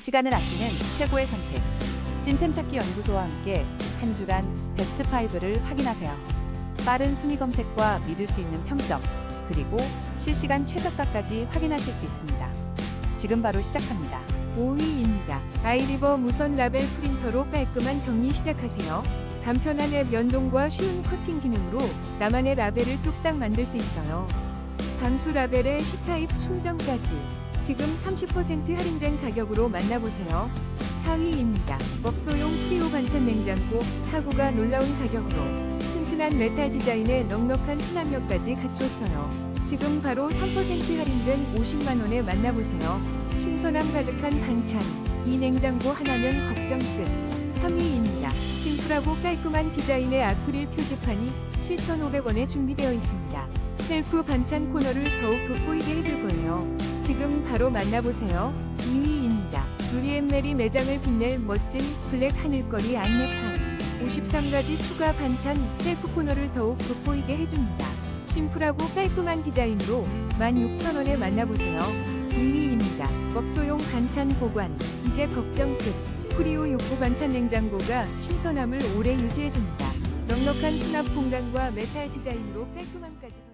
시간을 아끼는 최고의 선택. 찐템 찾기 연구소와 함께 한 주간 베스트 5를 확인하세요. 빠른 순위 검색과 믿을 수 있는 평점, 그리고 실시간 최저가까지 확인하실 수 있습니다. 지금 바로 시작합니다. 5위입니다. 아이리버 무선 라벨 프린터로 깔끔한 정리 시작하세요. 간편한 앱 연동과 쉬운 커팅 기능으로 나만의 라벨을 뚝딱 만들 수 있어요. 방수 라벨에 C타입 충전까지 지금 30% 할인된 가격으로 만나보세요. 4위입니다. 먹소용 프리오 반찬 냉장고 사고가 놀라운 가격으로 튼튼한 메탈 디자인에 넉넉한 수납력까지 갖췄어요. 지금 바로 3% 할인된 50만 원에 만나보세요. 신선함 가득한 반찬. 이 냉장고 하나면 걱정 끝. 3위입니다. 심플하고 깔끔한 디자인의 아크릴 표지판이 7,500원에 준비되어 있습니다. 셀프 반찬 코너를 더욱 돋보이게 해줄 거예요. 지금 바로 만나보세요. 2위입니다. 루리엠메리 매장을 빛낼 멋진 블랙 하늘거리 안내판. 53가지 추가 반찬 셀프 코너를 더욱 돋보이게 해줍니다. 심플하고 깔끔한 디자인으로 16,000원에 만나보세요. 2위입니다. 먹소용 반찬 보관. 이제 걱정 끝. 프리오 욕구 반찬 냉장고가 신선함을 오래 유지해줍니다. 넉넉한 수납 공간과 메탈 디자인으로 깔끔함까지 더